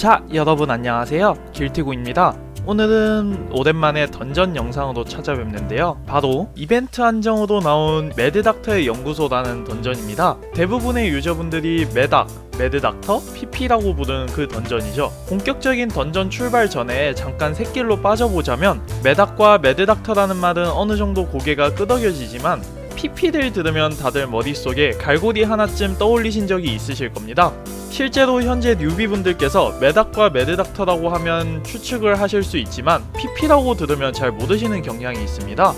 자, 여러분 안녕하세요. 길티구입니다. 오늘은 오랜만에 던전 영상으로 찾아뵙는데요. 바로 이벤트 한정으로 나온 매드닥터의 연구소라는 던전입니다. 대부분의 유저분들이 매닥, 매드닥터, PP라고 부르는 그 던전이죠. 본격적인 던전 출발 전에 잠깐 새길로 빠져보자면 매닥과 매드닥터라는 말은 어느 정도 고개가 끄덕여지지만 PP를 들으면 다들 머릿속에 갈고리 하나쯤 떠올리신 적이 있으실 겁니다. 실제로 현재 뉴비분들께서 매닥과 매드닥터라고 하면 추측을 하실 수 있지만 PP라고 들으면 잘 모르시는 경향이 있습니다.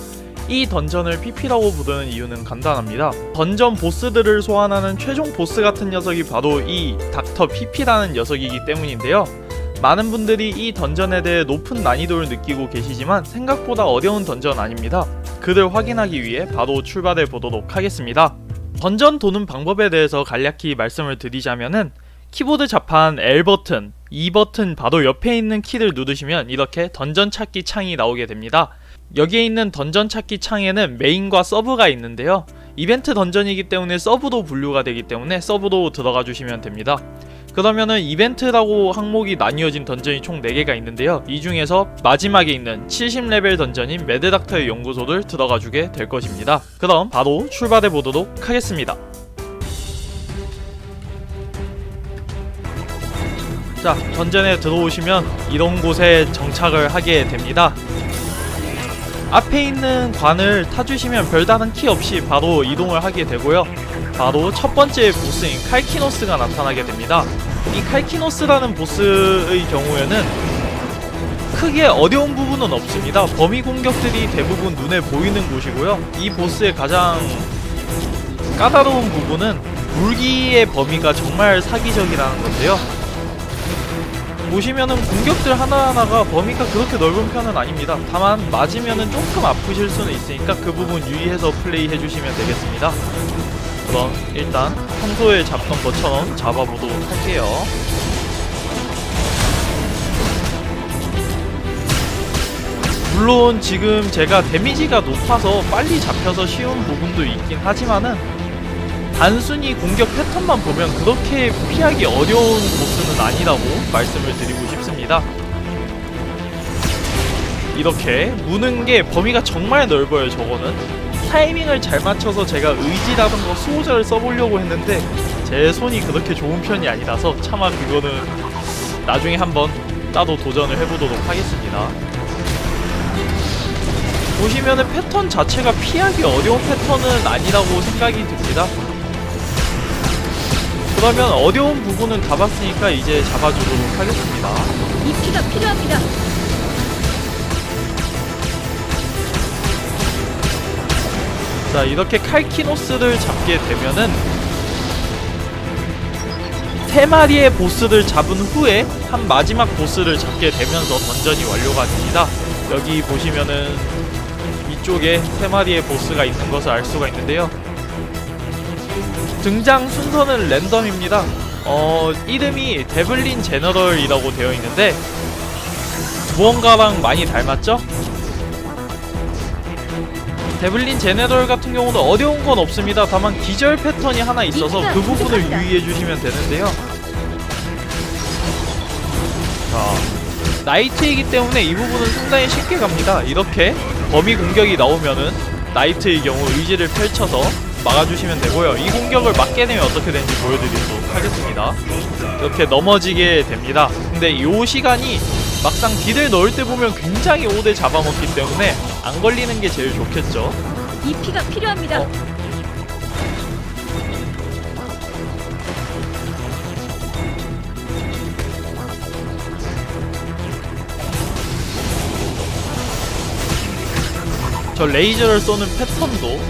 이 던전을 PP라고 부르는 이유는 간단합니다. 던전 보스들을 소환하는 최종 보스 같은 녀석이 바로 이 닥터 PP라는 녀석이기 때문인데요. 많은 분들이 이 던전에 대해 높은 난이도를 느끼고 계시지만 생각보다 어려운 던전 아닙니다. 그를 확인하기 위해 바로 출발해 보도록 하겠습니다. 던전 도는 방법에 대해서 간략히 말씀을 드리자면은 키보드 자판 L 버튼, E 버튼 바로 옆에 있는 키를 누르시면 이렇게 던전 찾기 창이 나오게 됩니다. 여기에 있는 던전 찾기 창에는 메인과 서브가 있는데요. 이벤트 던전이기 때문에 서브도 분류가 되기 때문에 서브도 들어가 주시면 됩니다. 그러면은 이벤트라고 항목이 나뉘어진 던전이 총 4개가 있는데요. 이 중에서 마지막에 있는 70레벨 던전인 매드닥터의 연구소를 들어가 주게 될 것입니다. 그럼 바로 출발해 보도록 하겠습니다. 자, 던전에 들어오시면 이런 곳에 정착을 하게 됩니다. 앞에 있는 관을 타주시면 별다른 키 없이 바로 이동을 하게 되고요. 바로 첫 번째 보스인 칼키노스가 나타나게 됩니다. 이 칼키노스라는 보스의 경우에는 크게 어려운 부분은 없습니다. 범위 공격들이 대부분 눈에 보이는 곳이고요. 이 보스의 가장 까다로운 부분은 물기의 범위가 정말 사기적이라는 건데요. 보시면은 공격들 하나하나가 범위가 그렇게 넓은 편은 아닙니다. 다만 맞으면은 조금 아프실 수는 있으니까 그 부분 유의해서 플레이 해 주시면 되겠습니다. 그럼 일단 평소에 잡던 것처럼 잡아보도록 할게요. 물론 지금 제가 데미지가 높아서 빨리 잡혀서 쉬운 부분도 있긴 하지만은 단순히 공격 패턴만 보면 그렇게 피하기 어려운 아니라고 말씀을 드리고 싶습니다. 이렇게 무는 게 범위가 정말 넓어요, 저거는. 타이밍을 잘 맞춰서 제가 의지라든가 수호자를 써보려고 했는데 제 손이 그렇게 좋은 편이 아니라서 차마 그거는 나중에 한번 따로 도전을 해보도록 하겠습니다. 보시면은 패턴 자체가 피하기 어려운 패턴은 아니라고 생각이 듭니다. 그러면 어려운 부분은 다 봤으니까 이제 잡아주도록 하겠습니다. 이 피가 필요합니다. 자 이렇게 칼키노스를 잡게 되면은 세 마리의 보스를 잡은 후에 한 마지막 보스를 잡게 되면서 던전이 완료가 됩니다. 여기 보시면은 이쪽에 세 마리의 보스가 있는 것을 알 수가 있는데요. 등장 순서는 랜덤입니다. 어 이름이 데블린 제너럴이라고 되어 있는데 무언가랑 많이 닮았죠? 데블린 제네럴 같은 경우는 어려운 건 없습니다. 다만 기절 패턴이 하나 있어서 그 부분을 유의해 주시면 되는데요. 자, 나이트이기 때문에 이 부분은 상당히 쉽게 갑니다. 이렇게 범위 공격이 나오면은 나이트의 경우 의지를 펼쳐서 막아주시면 되고요. 이 공격을 막게 되면 어떻게 되는지 보여드리도록 하겠습니다. 이렇게 넘어지게 됩니다. 근데 이 시간이 막상 딜을 넣을 때 보면 굉장히 오래 잡아먹기 때문에 안 걸리는 게 제일 좋겠죠. 이 피가 필요합니다. 어. 저 레이저를 쏘는 패턴도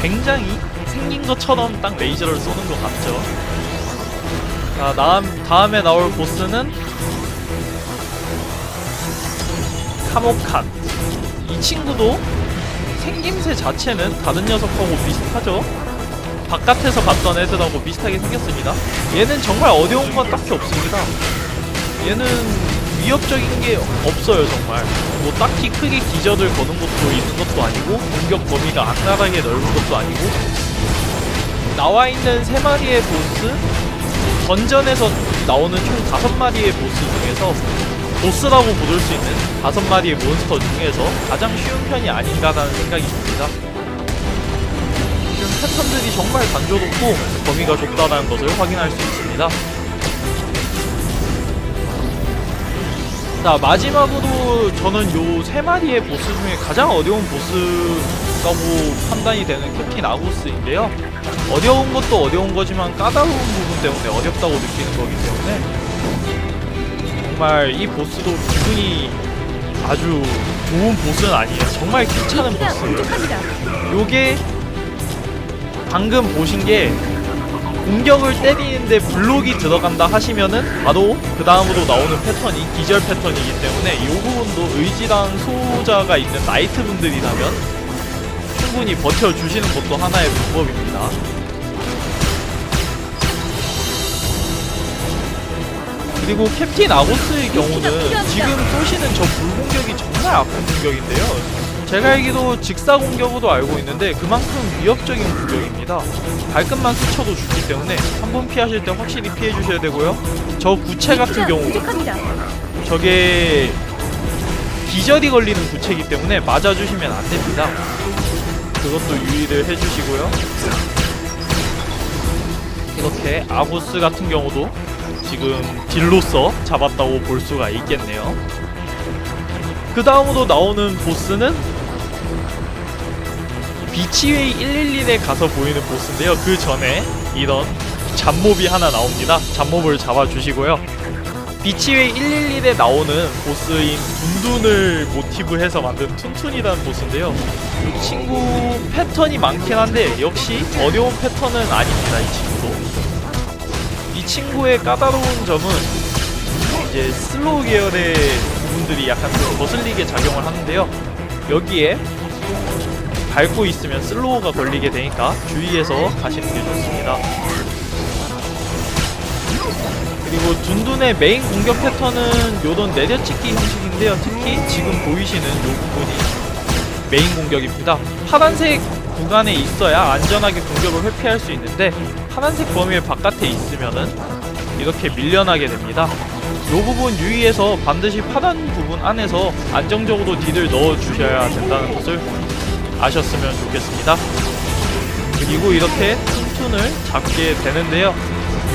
굉장히 생긴 것처럼 딱 레이저를 쏘는 것 같죠. 자, 다음, 다음에 나올 보스는 카모칸. 이 친구도 생김새 자체는 다른 녀석하고 비슷하죠? 바깥에서 봤던 애들하고 비슷하게 생겼습니다. 얘는 정말 어려운 건 딱히 없습니다. 얘는 위협적인 게 없어요, 정말. 뭐 딱히 크게 기저를 거는 것도 있는 것도 아니고 공격 범위가 악랄하게 넓은 것도 아니고 나와 있는 세 마리의 보스 던전에서 나오는 총 다섯 마리의 보스 중에서 보스라고 부를 수 있는 다섯 마리의 몬스터 중에서 가장 쉬운 편이 아닌가라는 생각이 듭니다. 패턴들이 정말 단조롭고 범위가 좁다는 것을 확인할 수 있습니다. 자 마지막으로 저는 요 세 마리의 보스 중에 가장 어려운 보스라고 판단이 되는 캡틴 아구스인데요. 어려운 것도 어려운 거지만 까다로운 부분 때문에 어렵다고 느끼는 거기 때문에 정말 이 보스도 기분이 아주 좋은 보스는 아니에요. 정말 EP가 보스예요. 요게 방금 보신 게 공격을 때리는데 블록이 들어간다 하시면은 바로 그 다음으로 나오는 패턴이 기절 패턴이기 때문에 이 부분도 의지랑 소자가 있는 나이트 분들이라면 충분히 버텨주시는 것도 하나의 방법입니다. 그리고 캡틴 아고스의 경우는 지금 쏘시는 저 불공격이 정말 아픈 공격인데요. 제가 알기로 직사 공격으로 알고 있는데 그만큼 위협적인 공격입니다. 발끝만 스쳐도 죽기 때문에 한 번 피하실 때 확실히 피해 주셔야 되고요. 저 구체 같은 경우. 저게 기절이 걸리는 구체이기 때문에 맞아주시면 안 됩니다. 그것도 유의를 해주시고요. 이렇게 아구스 같은 경우도 지금 딜로서 잡았다고 볼 수가 있겠네요. 그 다음으로 나오는 보스는 비치웨이 111에 가서 보이는 보스인데요. 그 전에 이런 잡몹이 하나 나옵니다. 잡몹을 잡아주시고요. 비치웨이 111에 나오는 보스인 둔둔을 모티브 해서 만든 툰툰이라는 보스인데요. 이 친구 패턴이 많긴 한데 역시 어려운 패턴은 아닙니다. 이 친구도. 이 친구의 까다로운 점은 이제 슬로우 계열의 부분들이 약간 좀 거슬리게 작용을 하는데요. 여기에 밟고 있으면 슬로우가 걸리게 되니까 주의해서 가시는 게 좋습니다. 그리고 둔둔의 메인 공격 패턴은 요런 내려찍기 형식인데요. 특히 지금 보이시는 요 부분이 메인 공격입니다. 파란색 구간에 있어야 안전하게 공격을 회피할 수 있는데 파란색 범위 바깥에 있으면은 이렇게 밀려나게 됩니다. 요 부분 유의해서 반드시 파란 부분 안에서 안정적으로 딜을 넣어 주셔야 된다는 것을 아셨으면 좋겠습니다. 그리고 이렇게 툰툰을 잡게 되는데요.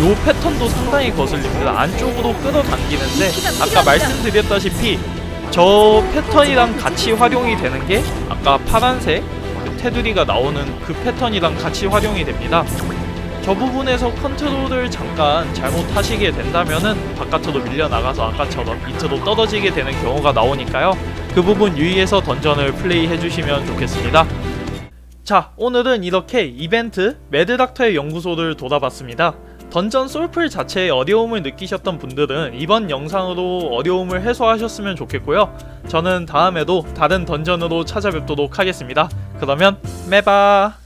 요 패턴도 상당히 거슬립니다. 안쪽으로 끌어당기는데 아까 말씀드렸다시피 저 패턴이랑 같이 활용이 되는 게 아까 파란색 그 테두리가 나오는 그 패턴이랑 같이 활용이 됩니다. 저 부분에서 컨트롤을 잠깐 잘못하시게 된다면은 바깥으로 밀려나가서 아까처럼 밑으로 떨어지게 되는 경우가 나오니까요. 그 부분 유의해서 던전을 플레이 해 주시면 좋겠습니다. 자, 오늘은 이렇게 이벤트 매드닥터의 연구소를 돌아봤습니다. 던전 솔플 자체의 어려움을 느끼셨던 분들은 이번 영상으로 어려움을 해소하셨으면 좋겠고요. 저는 다음에도 다른 던전으로 찾아뵙도록 하겠습니다. 그러면 메바